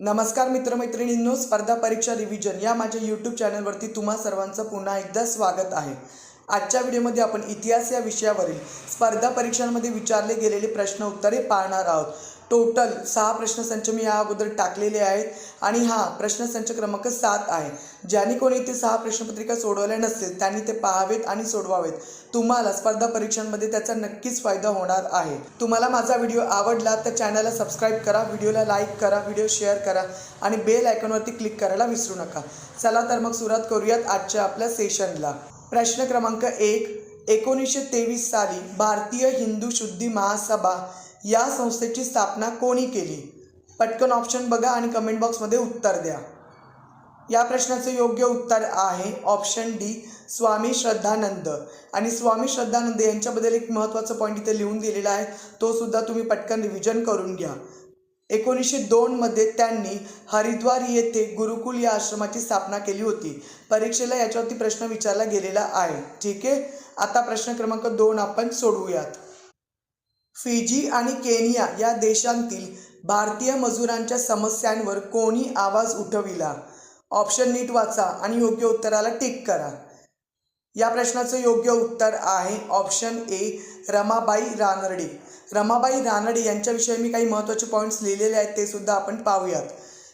नमस्कार मित्रमैत्रिणींनो स्पर्धा परीक्षा रिव्हिजन या माझ्या यूट्यूब चॅनलवरती तुम्हा सर्वांचं पुन्हा एकदा स्वागत आहे. आजच्या व्हिडिओमध्ये आपण इतिहास या विषयावरील स्पर्धा परीक्षांमध्ये विचारले गेलेले प्रश्न उत्तरे पाहणार आहोत. टोटल सहा प्रश्नसंच मी या अगोदर टाकलेले आहेत. आणि हा प्रश्नसंच क्रमांक सात आहे. ज्यांनी कोणी ते सहा प्रश्नपत्रिका सोडवल्या नसतील त्यांनी ते पाहावेत आणि सोडवावेत. तुम्हाला स्पर्धा परीक्षांमध्ये त्याचा नक्कीच फायदा होणार आहे. तुम्हाला माझा व्हिडिओ आवडला तर चॅनलला सबस्क्राईब करा व्हिडिओला लाईक करा व्हिडिओ शेअर करा आणि बेल आयकॉनवरती क्लिक करायला विसरू नका. चला तर मग सुरुवात करूयात आजच्या आपल्या सेशनला. प्रश्न क्रमांक एक एकोणीसशे तेवीस साली भारतीय हिंदू शुद्धी महासभा या संस्थेची स्थापना कोणी केली? पटकन ऑप्शन बघा आणि कमेंट बॉक्समध्ये उत्तर द्या. या प्रश्नाचं योग्य उत्तर आहे ऑप्शन डी स्वामी श्रद्धानंद. आणि स्वामी श्रद्धानंद यांच्याबद्दल एक महत्त्वाचा पॉईंट इथे लिहून दिलेला आहे. तो सुद्धा तुम्ही पटकन रिव्हिजन करून घ्या. एकोणीसशे दोनमध्ये त्यांनी हरिद्वार येथे गुरुकुल या आश्रमाची स्थापना केली होती. परीक्षेला याच्यावरती प्रश्न विचारला गेलेला आहे. ठीक आहे? आता प्रश्न क्रमांक दोन आपण सोडवूयात. फिजी आणि केनिया या देशांतील भारतीय मजुरांच्या समस्यांवर कोणी आवाज उठविला? ऑप्शन नीट वाचा आणि योग्य उत्तराला टिक करा. या प्रश्नाचं योग्य उत्तर आहे ऑप्शन ए रमाबाई रानडे. रमाबाई रानडे यांच्याविषयी मी काही महत्त्वाचे पॉईंट्स लिहिलेले आहेत ते सुद्धा आपण पाहूयात.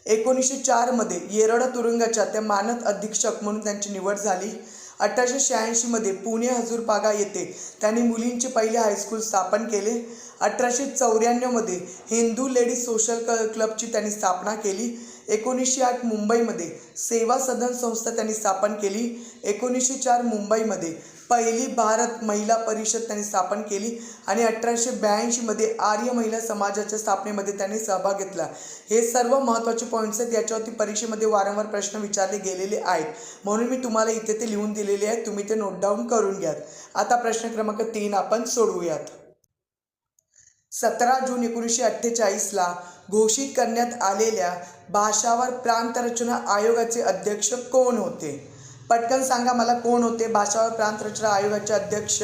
एकोणीसशे चारमध्ये येरडा तुरुंगाच्या त्या मानद अधीक्षक म्हणून त्यांची निवड झाली. अठराशे शहाऐंशीमध्ये पुणे हजूरपागा येथे त्यांनी मुलींचे पहिले हायस्कूल स्थापन केले. अठराशे चौऱ्याण्णवमध्ये हिंदू लेडीज सोशल क क्लबची त्यांनी स्थापना केली. एकोणीसशे आठ मुंबईमध्ये सेवा सदन संस्था त्यांनी स्थापन केली. एकोणीसशे चार मुंबईमध्ये पहिली भारत महिला परिषद त्यांनी स्थापन केली आणि अठराशे ब्याऐंशीमध्ये आर्य महिला समाजाच्या स्थापनेमध्ये त्यांनी सहभाग घेतला. हे सर्व महत्त्वाचे पॉईंट्स आहेत याच्यावरती परीक्षेमध्ये वारंवार प्रश्न विचारले गेलेले आहेत. म्हणून मी तुम्हाला इथे ते लिहून दिलेले आहेत तुम्ही ते नोट डाऊन करून घ्यात. आता प्रश्न क्रमांक तीन आपण सोडवूयात. सतरा जून एकोणीसशे अठ्ठेचाळीसला घोषित करण्यात आलेल्या भाषावर प्रांतरचना आयोगाचे अध्यक्ष कोण होते? पटकन सांगा मला कोण होते भाषावर प्रांतरचना आयोगाचे अध्यक्ष?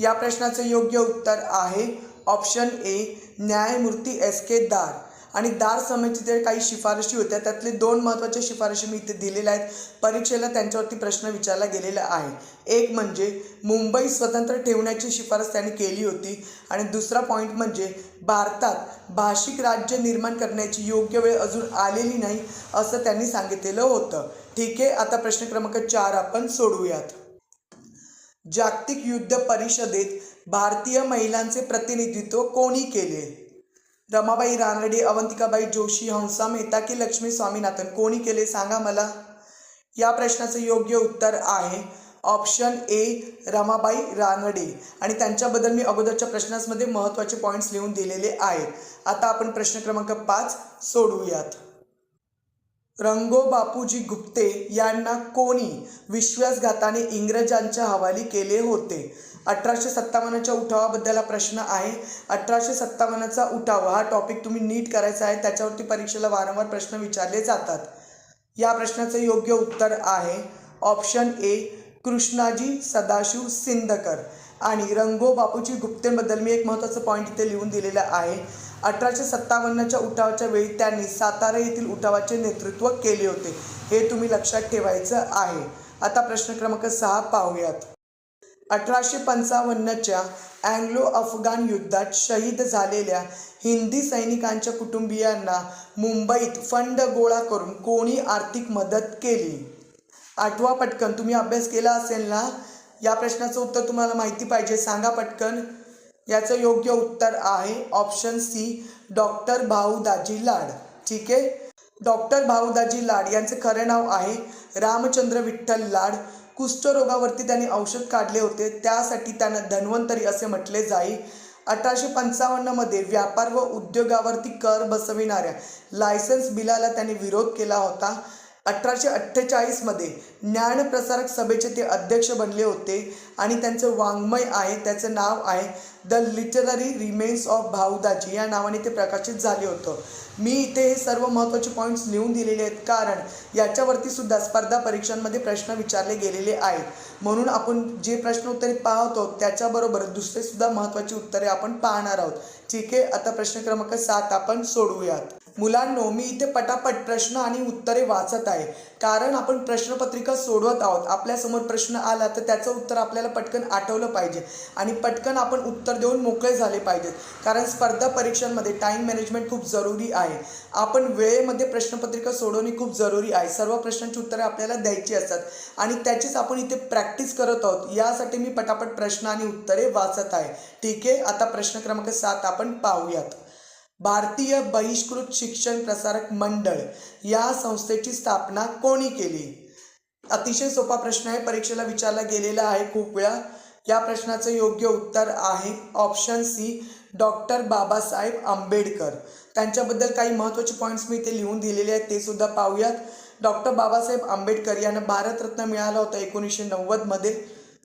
या प्रश्नाचं योग्य उत्तर आहे ऑप्शन ए न्यायमूर्ती एस के दार. आणि दार समितीचे काही शिफारशी होत्या त्यातले दोन महत्त्वाच्या शिफारशी मी इथे दिलेल्या आहेत. परीक्षेला त्यांच्यावरती प्रश्न विचारला गेलेला आहे. एक म्हणजे मुंबई स्वतंत्र ठेवण्याची शिफारस त्यांनी केली होती. आणि दुसरा पॉईंट म्हणजे भारतात भाषिक राज्य निर्माण करण्याची योग्य वेळ अजून आलेली नाही असं त्यांनी सांगितलेलं होतं. ठीक आहे आता प्रश्न क्रमांक चार आपण सोडवूयात. जागतिक युद्ध परिषदेत भारतीय महिलांचे प्रतिनिधित्व कोणी केले? रमाबाई रानडे अवंतिकाबाई जोशी हंसा मेहता की लक्ष्मी स्वामीनाथन? कोणी केले? सांगा मला. या प्रश्नाचं योग्य उत्तर आहे ऑप्शन ए रमाबाई रानडे. आणि त्यांच्याबद्दल मी अगोदरच्या प्रश्नांमध्ये महत्त्वाचे पॉईंट्स लिहून दिलेले आहेत. आता आपण प्रश्न क्रमांक पाच सोडवूयात. रंगो बापूजी गुप्ते यांना कोणी विश्वासघाताने इंग्रजांच्या हवाली केले होते? अठराशे सत्तावन्नच्या उठावाबद्दल हा प्रश्न आहे. अठराशे सत्तावन्नचा उठाव हा टॉपिक तुम्ही नीट करायचा आहे. त्याच्यावरती परीक्षेला वारंवार प्रश्न विचारले जातात. या प्रश्नाचं योग्य उत्तर आहे. Option A Krishnaji Sadashiv Sindkar. आणि रंगो बापूजी गुप्तेबद्दल मी एक महत्त्वाचं पॉईंट इथे लिहून दिलेलं आहे. अठराशे सत्तावन्नच्या उठावाच्या वेळी त्यांनी सातारा येथील उठावाचे नेतृत्व केले होते. हे तुम्ही लक्षात ठेवायचं आहे. आता प्रश्न क्रमांक सहा पाहूयात. अठराशे पंचावन्नच्या अँग्लो अफगाण युद्धात शहीद झालेल्या हिंदी सैनिकांच्या कुटुंबियांना मुंबईत फंड गोळा करून कोणी आर्थिक मदत केली? आठवा पटकन तुम्ही अभ्यास केला असेल ना? या प्रश्नाचं उत्तर तुम्हाला माहिती पाहिजे. सांगा पटकन. याचं योग्य उत्तर आहे option C doctor Bhaudaji Lad. ठीक आहे? डॉक्टर भाऊदाजी लाड यांचे खरे नाव आहे रामचंद्र विठ्ठल लाड. कुष्ठरोगावरती त्यांनी औषध काढले होते त्यासाठी त्यांना धन्वंतरी असे म्हटले जाई. अठराशे पंचावन्नमध्ये व्यापार व उद्योगावरती कर बसविणाऱ्या लायसन्स बिलाला त्यांनी विरोध केला होता. अठराशे अठ्ठेचाळीसमध्ये ज्ञानप्रसारक सभेचे ते अध्यक्ष बनले होते आणि त्यांचं वाङ्मय आहे त्याचं नाव आहे the literary remains of Bhaudaji. या नावाने ते प्रकाशित झाले होतं. मी इथे हे सर्व महत्त्वाचे पॉईंट्स लिहून दिलेले आहेत कारण याच्यावरती सुद्धा स्पर्धा परीक्षांमध्ये प्रश्न विचारले गेलेले आहेत. म्हणून आपण जे प्रश्न उत्तरे पाहतो त्याच्याबरोबर दुसरेसुद्धा महत्त्वाची उत्तरे आपण पाहणार आहोत. ठीक आहे आता प्रश्न क्रमांक सात आपण सोडवूयात. मुलांनो मी इथे पटापट प्रश्न आणि उत्तरे वाचत आहे. कारण आपण प्रश्नपत्रिका सोडवत आहोत. आपल्यासमोर प्रश्न आला तर त्याचं उत्तर आपल्याला पटकन आठवलं पाहिजे. आणि पटकन आपण उत्तर देऊन मोकळे झाले पाहिजेत कारण स्पर्धा परीक्षांमध्ये टाईम मॅनेजमेंट खूप जरुरी आहे. आपण वेळेमध्ये प्रश्नपत्रिका सोडवणे खूप जरुरी आहे. सर्व प्रश्नांची उत्तरे आपल्याला द्यायची असतात. आणि त्याचीच आपण इथे प्रॅक्टिस करत आहोत. यासाठी मी पटापट प्रश्न आणि उत्तरे वाचत आहे. ठीक आहे? आता प्रश्न क्रमांक सात आपण पाहूयात. भारतीय बहिष्कृत शिक्षण प्रसारक मंडळ या संस्थेची स्थापना कोणी केली? अतिशय सोपा प्रश्न आहे. परीक्षेला विचारला गेलेला आहे खूप वेळा. या प्रश्नाचं योग्य उत्तर आहे option C doctor Babasaheb Ambedkar. त्यांच्याबद्दल काही महत्त्वाचे पॉईंट्स मी इथे लिहून दिलेले आहेत ते सुद्धा पाहूयात. डॉक्टर बाबासाहेब आंबेडकर यांना भारतरत्न मिळाला होता एकोणीसशे नव्वदमध्ये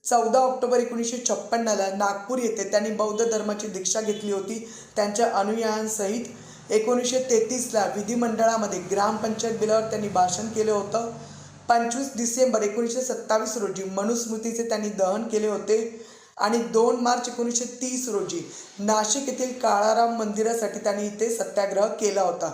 चौदा ऑक्टोबर एकोणीसशे छप्पन्नला नागपूर येथे त्यांनी बौद्ध धर्माची दीक्षा घेतली होती. त्यांच्या अनुयायांसहित एकोणीसशे तेहतीसला विधिमंडळामध्ये ग्रामपंचायत बिलावर त्यांनी भाषण केलं होतं. पंचवीस डिसेंबर एकोणीसशे सत्तावीस रोजी मनुस्मृतीचे त्यांनी दहन केले होते आणि दोन मार्च एकोणीसशे तीस रोजी नाशिक येथील काळाराम मंदिरासाठी त्यांनी इथे सत्याग्रह केला होता.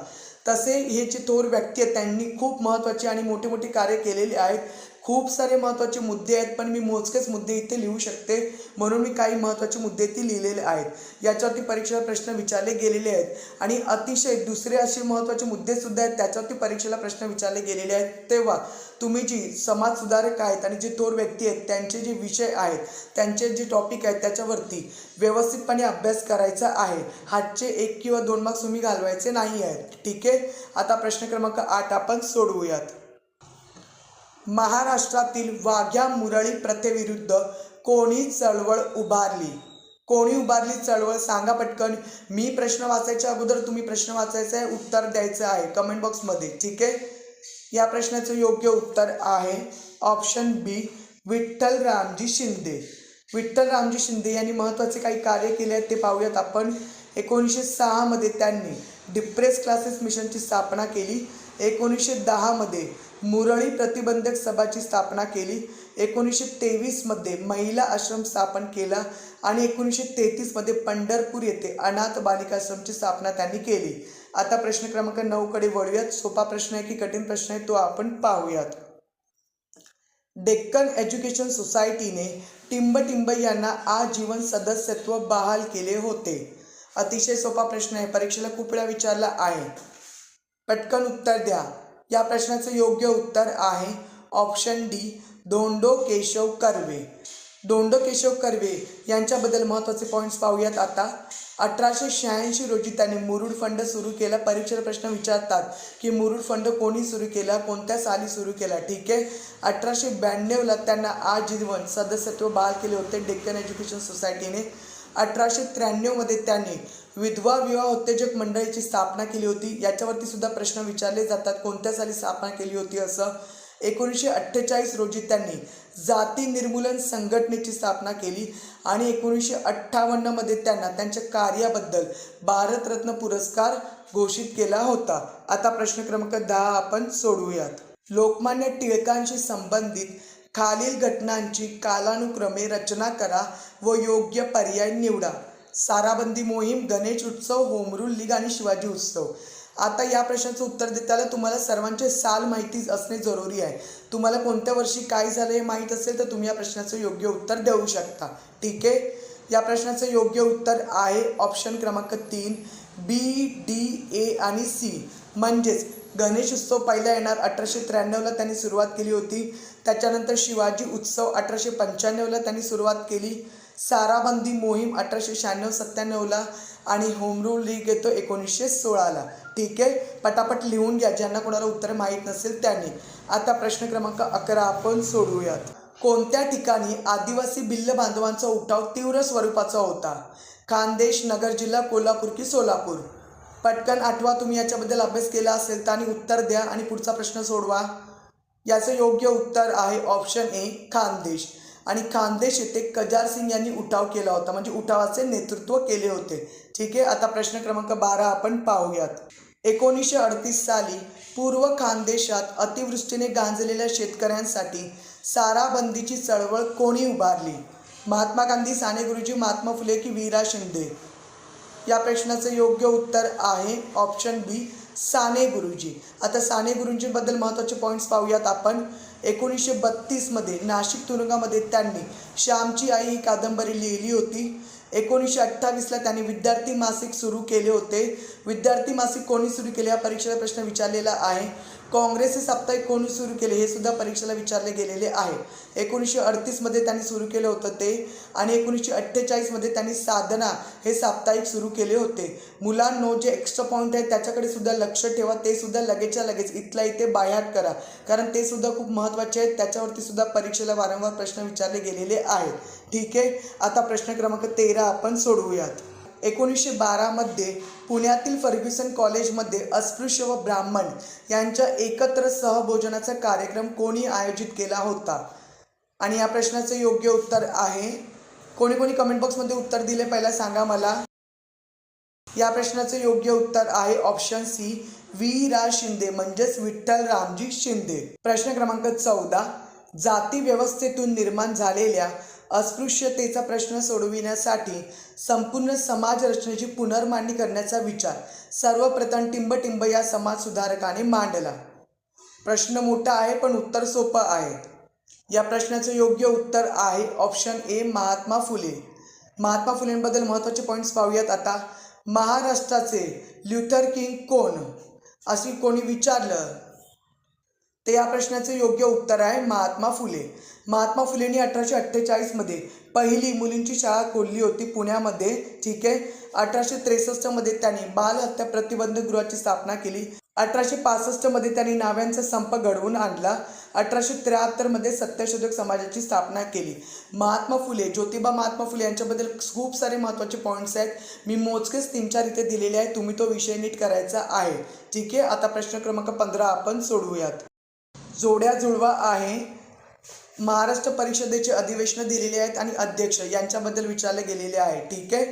तसे हे जे थोर व्यक्ती आहेत त्यांनी खूप महत्त्वाचे आणि मोठे मोठे कार्य केलेले आहेत. खूप सारे महत्त्वाचे मुद्दे आहेत पण मी मोजकेच मुद्दे इथे लिहू शकते. म्हणून मी काही महत्त्वाचे मुद्दे इथे लिहिलेले आहेत. याच्यावरती परीक्षेला प्रश्न विचारले गेलेले आहेत. आणि अतिशय दुसरे असे महत्त्वाचे मुद्देसुद्धा आहेत त्याच्यावरती परीक्षेला प्रश्न विचारले गेलेले आहेत. तेव्हा तुम्ही जी समाजसुधारक आहेत आणि जे थोर व्यक्ती आहेत त्यांचे जे विषय आहेत त्यांचे जे टॉपिक आहेत त्याच्यावरती व्यवस्थितपणे अभ्यास करायचा आहे. हातचे एक किंवा दोन मार्क्स तुम्ही घालवायचे नाही आहेत. ठीक आहे? आता प्रश्न क्रमांक आठ आपण सोडवूयात. महाराष्ट्रातील वाघ्या मुरळी प्रथेविरुद्ध कोणी चळवळ उभारली? कोणी उभारली चळवळ? सांगा पटकन. मी प्रश्न वाचायच्या अगोदर तुम्ही प्रश्न वाचायचा आहे उत्तर द्यायचं आहे. कमेंट बॉक्समध्ये ठीक आहे? या प्रश्नाचं योग्य उत्तर आहे ऑप्शन बी विठ्ठल रामजी शिंदे. विठ्ठल रामजी शिंदे यांनी महत्त्वाचे काही कार्य केले आहेत ते पाहूयात आपण. एकोणीसशे सहामध्ये त्यांनी डिप्रेस क्लासेस मिशनची स्थापना केली. एकोणीसशे दहामध्ये मुरळी प्रतिबंधक सभाची स्थापना केली. एकोणीसशे तेवीसमध्ये महिला आश्रम स्थापन केला आणि एकोणीसशे तेहतीसमध्ये पंढरपूर येथे अनाथ बालिकाश्रमची स्थापना त्यांनी केली. आता प्रश्न क्रमांक नऊकडे वळूयात. सोपा प्रश्न आहे की कठीण प्रश्न आहे तो आपण पाहूयात. डेक्कन एज्युकेशन सोसायटीने टिंबटिंब यांना आजीवन सदस्यत्व बहाल केले होते. अतिशय सोपा प्रश्न आहे. परीक्षेला खूप वेळा विचारला आहे. पटकन उत्तर द्या. या प्रश्नाचं योग्य उत्तर आहे ऑप्शन डी दोंडो केशव कर्वे. दोंडो केशव कर्वे यांच्याबद्दल महत्त्वाचे पॉईंट्स पाहूयात आता. अठराशे शहाऐंशी रोजी त्यांनी मुरुड फंड सुरू केला. परीक्षेला प्रश्न विचारतात की मुरुड फंड कोणी सुरू केला? कोणत्या साली सुरू केला? ठीक आहे. अठराशे ब्याण्णवला त्यांना आजीवन सदस्यत्व बहाल केले होते डेक्कन एज्युकेशन सोसायटीने. अठराशे त्र्याण्णवमध्ये त्यांनी विधवा विवाह उत्तेजक मंडळीची स्थापना केली होती. याच्यावरती सुद्धा प्रश्न विचारले जातात. कोणत्या साली स्थापना केली होती असं? एकोणीसशे अठ्ठेचाळीस रोजी त्यांनी जाती निर्मूलन संघटनेची स्थापना केली आणि एकोणीसशे अठ्ठावन्नमध्ये त्यांना त्यांच्या कार्याबद्दल भारतरत्न पुरस्कार घोषित केला होता. आता प्रश्न क्रमांक दहा आपण सोडवूयात. लोकमान्य टिळकांशी संबंधित खालील घटनांची कालानुक्रमे रचना करा व योग्य पर्याय निवडा. साराबंदी मोहीम गणेश उत्सव होमरूल लीग आणि शिवाजी उत्सव. आता या प्रश्नाचं उत्तर देताना तुम्हाला सर्वांचे साल माहिती असणे जरुरी आहे. तुम्हाला कोणत्या वर्षी काय झालं हे माहीत असेल तर तुम्ही या प्रश्नाचं योग्य उत्तर देऊ शकता. ठीक आहे? या प्रश्नाचं योग्य उत्तर आहे ऑप्शन क्रमांक तीन बी डी ए आणि सी म्हणजेच गणेश उत्सव पहिला येणार अठराशे त्र्याण्णवला त्यांनी सुरुवात केली होती. त्याच्यानंतर शिवाजी उत्सव अठराशे पंच्याण्णवला त्यांनी सुरुवात केली. साराबंदी मोहीम अठराशे शहाण्णव सत्त्याण्णवला आणि होम रूल लीग येतो एकोणीसशे सोळाला. ठीक आहे? पटापट लिहून घ्या. ज्यांना कोणाला उत्तर माहीत नसेल त्यांनी. आता प्रश्न क्रमांक अकरा आपण सोडवूयात कोणत्या ठिकाणी आदिवासी भिल्ल बांधवांचा उठाव तीव्र स्वरूपाचा होता? खानदेश नगर जिल्हा कोल्हापूर की सोलापूर? पटकन आठवा. तुम्ही याच्याबद्दल अभ्यास केला असेल तर आणि उत्तर द्या आणि पुढचा प्रश्न सोडवा. याचं योग्य उत्तर आहे ऑप्शन ए खानदेश. आणि खानदेश येथे कजार सिंग यांनी उठाव केला होता. म्हणजे उठावाचे नेतृत्व केले होते. ठीक आहे? आता प्रश्न क्रमांक बारा आपण पाहूयात. एकोणीसशे अडतीस साली पूर्व खानदेशात अतिवृष्टीने गांजलेल्या शेतकऱ्यांसाठी साराबंदीची चळवळ कोणी उभारली? महात्मा गांधी साने गुरुजी महात्मा फुले की वीरा शिंदे? या प्रश्नाचं योग्य उत्तर आहे ऑप्शन बी साने गुरुजी. आता साने गुरुजींबद्दल महत्त्वाचे पॉईंट्स पाहूयात आपण. एकोणीसशे बत्तीसमध्ये नाशिक तुरुंगामध्ये त्यांनी श्यामची आई ही कादंबरी लिहिली होती. एकोणीसशे अठ्ठावीसला त्यांनी विद्यार्थी मासिक सुरू केले होते. विद्यार्थी मासिक कोणी सुरू केले? या परीक्षेला प्रश्न विचारलेला आहे. काँग्रेसचे साप्ताहिक कोणी सुरू केले? हे सुद्धा परीक्षेला विचारले गेलेले आहे. एकोणीसशे अडतीसमध्ये त्यांनी सुरू केलं होतं ते आणि एकोणीसशे अठ्ठेचाळीसमध्ये त्यांनी साधना हे साप्ताहिक सुरू केले होते. मुलांनो जे एक्स्ट्रा पॉईंट आहे त्याच्याकडे सुद्धा लक्ष ठेवा. ते सुद्धा लगेचच्या लगेच इथल्या इथे बायहाट करा. कारण ते सुद्धा खूप महत्त्वाचे आहेत. त्याच्यावरती सुद्धा परीक्षेला वारंवार प्रश्न विचारले गेलेले आहेत. ठीक आहे? आता प्रश्न क्रमांक तेरा आपण सोडवूयात. एकोणीसशे बारामध्ये पुण्यातील फर्ग्युसन कॉलेजमध्ये अस्पृश्य व ब्राह्मण यांच्या एकत्र सहभोजनाचा कार्यक्रम कोणी आयोजित केला होता? आणि या प्रश्नाचं योग्य उत्तर आहे. कोणी कोणी कमेंट बॉक्समध्ये उत्तर दिले पहिला सांगा मला. या प्रश्नाचं योग्य उत्तर आहे ऑप्शन सी व्ही. रा. शिंदे म्हणजेच विठ्ठल रामजी शिंदे. प्रश्न क्रमांक चौदा जाती व्यवस्थेतून निर्माण झालेल्या अस्पृश्यतेचा प्रश्न सोडविण्यासाठी संपूर्ण समाज रचनेची पुनर्मांडणी करण्याचा विचार सर्वप्रथम टिंबटिंब या समाज सुधारकाने मांडला. प्रश्न मोठा आहे पण उत्तर सोपं आहे. या प्रश्नाचं योग्य उत्तर आहे ऑप्शन ए महात्मा फुले. महात्मा फुलेंबद्दल महत्त्वाचे पॉईंट्स पाहूयात आता. महाराष्ट्राचे ल्युथर किंग कोण? असे कोणी विचारलं ते या प्रश्नाचे योग्य उत्तर आहे महात्मा फुले. महात्मा फुलेंनी अठराशे अठ्ठेचाळीसमध्ये पहिली मुलींची शाळा खोलली होती पुण्यामध्ये. ठीक आहे? अठराशे त्रेसष्टमध्ये त्यांनी बालहत्या प्रतिबंध गृहाची स्थापना केली. अठराशे पासष्टमध्ये त्यांनी नाव्यांचा संप घडवून आणला. अठराशे त्र्याहत्तरमध्ये सत्यशोधक समाजाची स्थापना केली. महात्मा फुले ज्योतिबा महात्मा फुले यांच्याबद्दल खूप सारे महत्त्वाचे पॉईंट्स आहेत. मी मोजकेच तीन चार इथे दिलेले आहे तुम्ही तो विषय नीट करायचा आहे. ठीक आहे? आता प्रश्न क्रमांक पंधरा आपण सोडवूयात. जोड्या जुळवा आहे. महाराष्ट्र परिषदेचे अधिवेशन दिलेले आहेत आणि अध्यक्ष यांच्याबद्दल विचारले गेलेले आहे. ठीक आहे?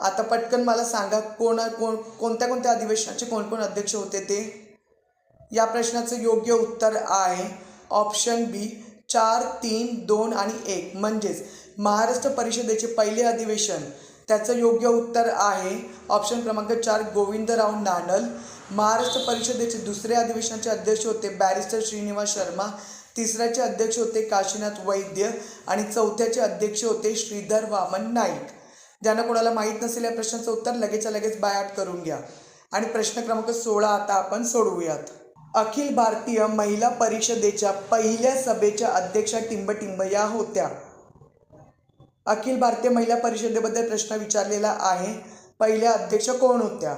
आता पटकन मला सांगा कोण कोण कोणत्या कोणत्या अधिवेशनाचे कोण कोण अध्यक्ष होते ते? या प्रश्नाचं योग्य उत्तर आहे. ऑप्शन बी चार तीन दोन आणि एक. म्हणजेच महाराष्ट्र परिषदेचे पहिले अधिवेशन त्याचं योग्य उत्तर आहे. ऑप्शन क्रमांक चार गोविंदराव नानल. महाराष्ट्र परिषदेचे दुसरे अधिवेशनाचे अध्यक्ष होते बॅरिस्टर श्रीनिवास शर्मा तिसऱ्याचे अध्यक्ष होते काशीनाथ वैद्य आणि चौथ्याचे अध्यक्ष होते श्रीधर वामन नाईक. ज्यांना कोणाला माहीत नसेल या प्रश्नाचं उत्तर लगेचच्या लगेच बायआट करून घ्या. आणि प्रश्न क्रमांक सोळा आता आपण सोडवूयात. अखिल भारतीय महिला परिषदेच्या पहिल्या सभेच्या अध्यक्षा टिंबटिंब या होत्या. अखिल भारतीय महिला परिषदेबद्दल प्रश्न विचारलेला आहे. पहिल्या अध्यक्ष कोण होत्या?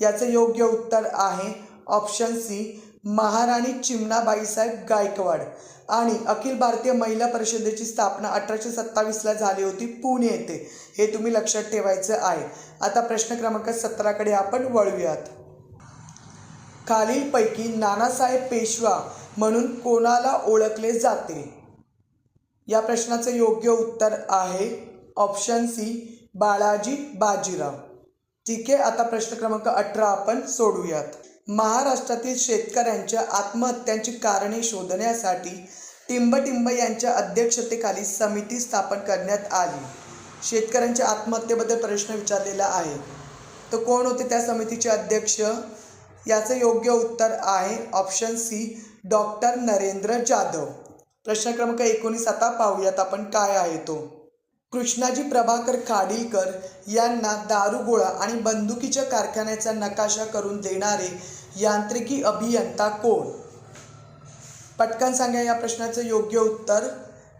याचं योग्य उत्तर आहे ऑप्शन सी महाराणी चिमणाबाईसाहेब गायकवाड. आणि अखिल भारतीय महिला परिषदेची स्थापना अठराशे सत्तावीसला झाली होती पुणे येथे. हे तुम्ही लक्षात ठेवायचं आहे. आता प्रश्न क्रमांक सतराकडे आपण वळूयात. खालीलपैकी नानासाहेब पेशवा म्हणून कोणाला ओळखले जाते? या प्रश्नाचं योग्य उत्तर आहे ऑप्शन सी बाळाजी बाजीराव. ठीक आहे आता प्रश्न क्रमांक अठरा आपण सोडूयात महाराष्ट्रातील शेतकऱ्यांच्या आत्महत्यांची कारणे शोधण्यासाठी टिंबटिंब यांच्या अध्यक्षतेखाली समिती स्थापन करण्यात आली. शेतकऱ्यांच्या आत्महत्येबद्दल प्रश्न विचारलेला आहे. तर कोण होते त्या समितीचे अध्यक्ष? याचं योग्य उत्तर आहे option C doctor Narendra Jadhav. प्रश्न क्रमांक एकोणीस आता पाहूयात आपण काय आहे तो. कृष्णाजी प्रभाकर खाडीलकर यांना दारुगोळा आणि बंदुकीच्या कारखान्याचा नकाशा करून देणारे यांत्रिकी अभियंता कोण? पटकन सांगा या प्रश्नाचं योग्य उत्तर.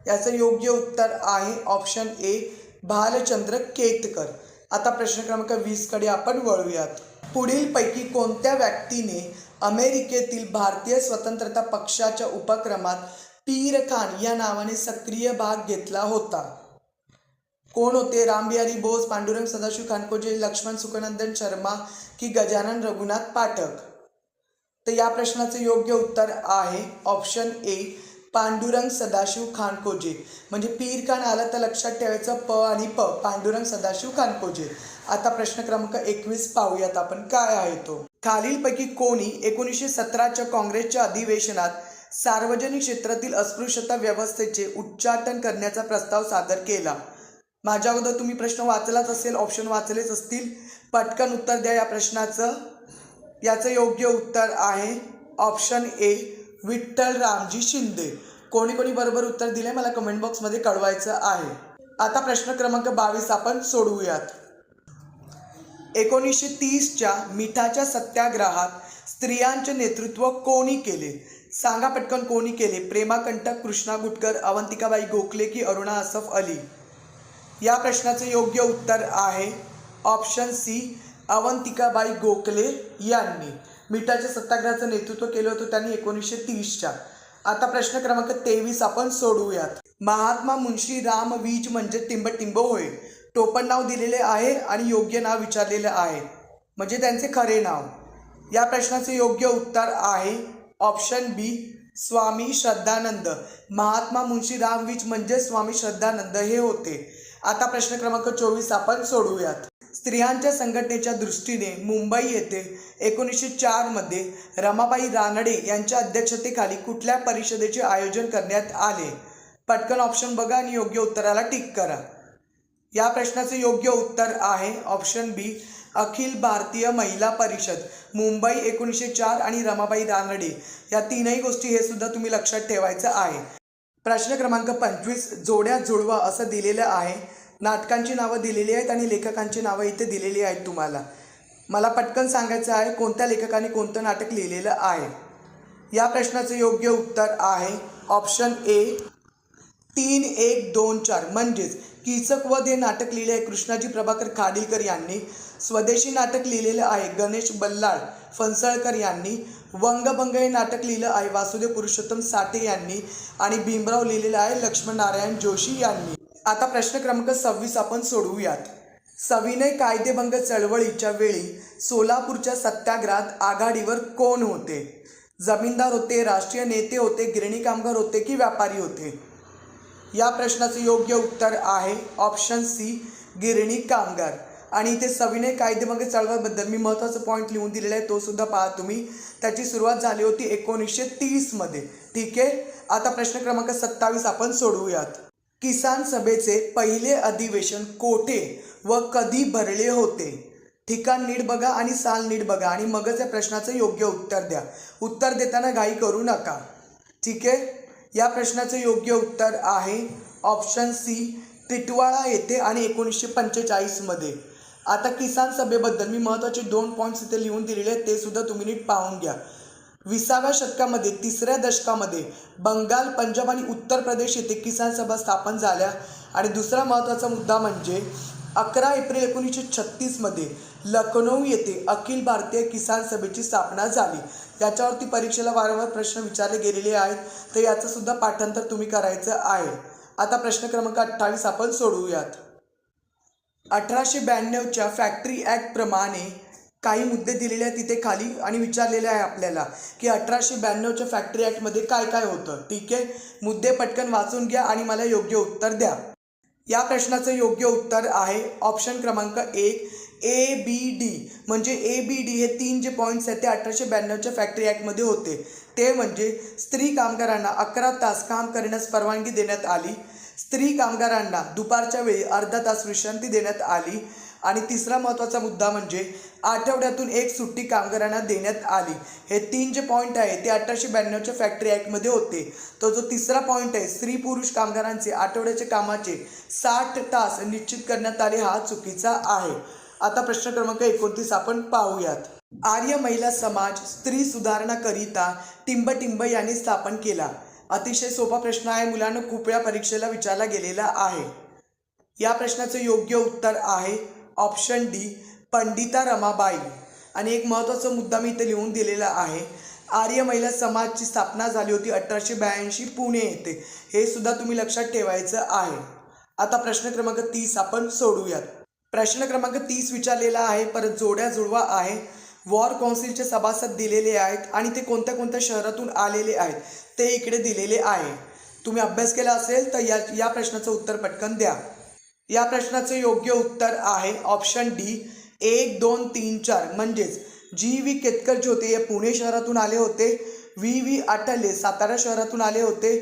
याचं योग्य उत्तर आहे ऑप्शन ए भालचंद्र केतकर. आता प्रश्न क्रमांक वीसकडे आपण वळूयात. पुढीलपैकी कोणत्या व्यक्तीने अमेरिकेतील भारतीय स्वतंत्रता पक्षाच्या उपक्रमात पीर खान या नावाने सक्रिय भाग घेतला होता? कोण होते? रामबिहारी बोस पांडुरंग सदाशिव खानकोजे लक्ष्मण सुखनंदन शर्मा की गजानन रघुनाथ पाठक? तर या प्रश्नाचं योग्य उत्तर आहे ऑप्शन ए पांडुरंग सदाशिव खानकोजे. म्हणजे पीर खान आलं तर लक्षात ठेवायचं प आणि प पांडुरंग सदाशिव खानकोजे. आता प्रश्न क्रमांक एकवीस पाहूयात आपण काय आहे तो? खालीलपैकी कोणी एकोणीसशे सतराच्या काँग्रेसच्या अधिवेशनात सार्वजनिक क्षेत्रातील अस्पृश्यता व्यवस्थेचे उच्चाटन करण्याचा प्रस्ताव सादर केला? माझ्या अगोदर तुम्ही प्रश्न वाचलाच असेल ऑप्शन वाचलेच असतील. पटकन उत्तर द्या या प्रश्नाचं. याचं योग्य उत्तर आहे ऑप्शन ए विठ्ठल रामजी शिंदे. कोणी कोणी बरोबर उत्तर दिले मला कमेंट बॉक्समध्ये कळवायचं आहे. आता प्रश्न क्रमांक बावीस आपण सोडवूयात. एकोणीसशे तीसच्या मिठाच्या सत्याग्रहात स्त्रियांचे नेतृत्व कोणी केले? सांगा पटकन कोणी केले? प्रेमा कंटक कृष्णा गुटकर अवंतिकाबाई गोखले की अरुणा असफ अली? या प्रश्नाचं योग्य उत्तर आहे ऑप्शन सी अवंतिकाबाई गोखले यांनी. मिठाच्या सत्याग्रहाचं नेतृत्व केलं होतं त्यांनी एकोणीसशे तीसच्या. आता प्रश्न क्रमांक तेवीस आपण सोडवूयात महात्मा मुंशी राम वीज म्हणजे टिंबटिंब होय. टोपण नाव दिलेले आहे आणि योग्य नाव विचारलेले आहे. म्हणजे त्यांचे खरे नाव. या प्रश्नाचे योग्य उत्तर आहे ऑप्शन बी स्वामी श्रद्धानंद. महात्मा मुंशी रामवीज म्हणजे स्वामी श्रद्धानंद हे होते. आता प्रश्न क्रमांक चोवीस आपण सोडवूयात. स्त्रियांच्या संघटनेच्या दृष्टीने मुंबई येथे एकोणीसशे चारमध्ये रमाबाई रानडे यांच्या अध्यक्षतेखाली कुठल्या परिषदेचे आयोजन करण्यात आले? पटकन ऑप्शन बघा आणि योग्य उत्तराला टिक करा. या प्रश्नाचे योग्य उत्तर आहे ऑप्शन बी अखिल भारतीय महिला परिषद मुंबई एकोणीसशे चार आणि रमाबाई रानडे. या तीनही गोष्टी हे सुद्धा तुम्ही लक्षात ठेवायचं आहे. प्रश्न क्रमांक पंचवीस जोड्या जुळवा असं दिलेलं आहे. नाटकांची नावं दिलेली आहेत आणि लेखकांची नावं इथे दिलेली आहेत तुम्हाला. मला पटकन सांगायचं आहे कोणत्या लेखकाने कोणतं नाटक लिहिलेलं आहे? या प्रश्नाचं योग्य उत्तर आहे ऑप्शन ए तीन एक दोन चार. म्हणजेच कीचक वध हे नाटक लिहिले आहे कृष्णाजी प्रभाकर खाडीलकर यांनी स्वदेशी नाटक लिहिलेलं आहे गणेश बल्लाळ फणसळकर यांनी वंगभंग हे नाटक लिहिलं आहे. वासुदेव पुरुषोत्तम साठे यांनी आणि भीमराव लिहिलेलं आहे लक्ष्मण नारायण जोशी यांनी. आता प्रश्न क्रमांक सव्वीस आपण सोडवूयात. सविनय कायदेभंग चळवळीच्या वेळी सोलापूरच्या सत्याग्रहात आघाडीवर कोण होते? जमीनदार होते राष्ट्रीय नेते होते गिरणी कामगार होते की व्यापारी होते? या प्रश्नाचं योग्य उत्तर आहे ऑप्शन सी गिरणी कामगार. आणि इथे सविनय कायदेभंग चळवळीबद्दल मी महत्त्वाचा पॉईंट लिहून दिलेला आहे तो सुद्धा पहा तुम्ही. त्याची सुरुवात झाली होती एकोणीसशे तीसमध्ये ठीक आहे? आता प्रश्न क्रमांक सत्तावीस आपण सोडवूयात. किसान सभेचे पहिले अधिवेशन कोठे व कधी भरले होते? ठिकाण नीट बघा आणि साल नीट बघा आणि मगच या प्रश्नाचं योग्य उत्तर द्या. उत्तर देताना घाई करू नका. ठीक आहे? या प्रश्नाचं योग्य उत्तर आहे ऑप्शन सी टिटवाळा येथे आणि एकोणीसशे पंचेचाळीसमध्ये आता किसान सभेबद्दल मी महत्त्वाचे दोन पॉईंट्स इथे लिहून दिलेले आहेत ते सुद्धा तुम्ही नीट पाहून घ्या. विसाव्या शतकामध्ये तिसऱ्या दशकामध्ये बंगाल पंजाब आणि उत्तर प्रदेश येथे किसान सभा स्थापन झाल्या. आणि दुसरा महत्त्वाचा मुद्दा म्हणजे अकरा एप्रिल एकोणीसशे छत्तीसमध्ये लखनौ येथे अखिल भारतीय किसान सभेची स्थापना झाली. याच्यावरती परीक्षेला वारंवार प्रश्न विचारले गेलेले आहेत. तर याचंसुद्धा पाठांतर तुम्ही करायचं आहे. आता प्रश्न क्रमांक अठ्ठावीस आपण सोडवूयात. अठराशे ब्याण्णवच्या फॅक्टरी ॲक्टप्रमाणे काही मुद्दे दिलेले आहेत तिथे खाली आणि विचारलेले आहे आपल्याला की अठराशे ब्याण्णवच्या फॅक्टरी ॲक्टमध्ये काय काय होतं. ठीक आहे? मुद्दे पटकन वाचून घ्या आणि मला योग्य उत्तर द्या. या प्रश्नाचं योग्य उत्तर आहे ऑप्शन क्रमांक एक ए बी डी. म्हणजे ए बी डी हे तीन जे पॉईंट्स आहेत ते अठराशे ब्याण्णवच्या फॅक्टरी ॲक्टमध्ये होते. ते म्हणजे स्त्री कामगारांना अकरा तास काम करण्यास परवानगी देण्यात आली. स्त्री कामगारांना दुपारच्या वेळी अर्धा तास विश्रांती देण्यात आली आणि तिसरा महत्त्वाचा मुद्दा म्हणजे आठवड्यातून एक सुट्टी कामगारांना देण्यात आली. हे तीन जे पॉईंट आहे ते अठराशे ब्याण्णवच्या फॅक्टरी ॲक्टमध्ये होते. तो जो तिसरा पॉईंट आहे स्त्री पुरुष कामगारांचे आठवड्याचे कामाचे साठ तास निश्चित करण्यात आले हा चुकीचा आहे. आता प्रश्न क्रमांक एकोणतीस आपण पाहूयात. आर्य महिला समाज स्त्री सुधारणाकरिता टिंबटिंब यांनी स्थापन केला. अतिशय सोपा प्रश्न आहे. मुलांना खूप वेळा परीक्षेला विचारला गेलेला आहे. या प्रश्नाचं योग्य उत्तर आहे ऑप्शन डी पंडिता रमाबाई. आणि एक महत्त्वाचा मुद्दा मी इथे लिहून दिलेला आहे. आर्य महिला समाजची स्थापना झाली होती अठराशे ब्याऐंशी पुणे येथे. हे सुद्धा तुम्ही लक्षात ठेवायचं आहे. आता प्रश्न क्रमांक तीस आपण सोडूयात. प्रश्न क्रमांक तीस विचारलेला आहे. परत जोड्या जुळवा आहे. वॉर कौन्सिलचे सभासद दिलेले आहेत आणि ते कोणत्या कोणत्या शहरातून आलेले आहेत? ते इकडे दिलेले आहे. तुम्ही अभ्यास केला असेल तर या या प्रश्नाचं उत्तर पटकन द्या. या प्रश्नाचं योग्य उत्तर आहे ऑप्शन डी एक दोन तीन चार. म्हणजेच जी व्ही केतकर जे होते हे पुणे शहरातून आले होते. व्ही व्ही आठले सातारा शहरातून आले होते.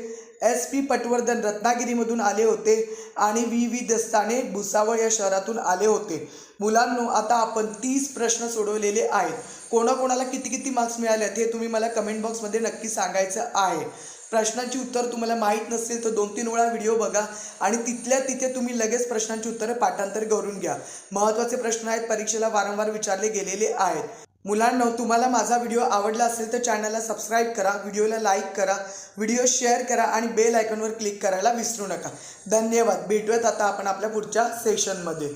एस पी पटवर्धन रत्नागिरीमधून आले होते आणि व्ही व्ही दस्ताने भुसावळ या शहरातून आले होते. मुलांनो आता आपण तीस प्रश्न सोडवलेले आहेत. कोणाकोणाला किती किती मार्क्स मिळाले आहेत हे तुम्ही मला कमेंट बॉक्समध्ये नक्की सांगायचं आहे. प्रश्नांची उत्तर तुम्हाला माहीत नसेल तर दोन तीन वेळा व्हिडिओ बघा आणि तिथल्या तिथे तुम्ही लगेच प्रश्नांची उत्तरं पाठांतर करून घ्या. महत्त्वाचे प्रश्न आहेत परीक्षेला वारंवार विचारले गेलेले आहेत. मुलांनो तुम्हाला माझा व्हिडिओ आवडला असेल तर चॅनलला सबस्क्राईब करा व्हिडिओला लाईक करा व्हिडिओ शेअर करा आणि बेल आयकॉनवर क्लिक करायला विसरू नका. धन्यवाद. भेटूयात आता आपण आपल्या पुढच्या सेशनमध्ये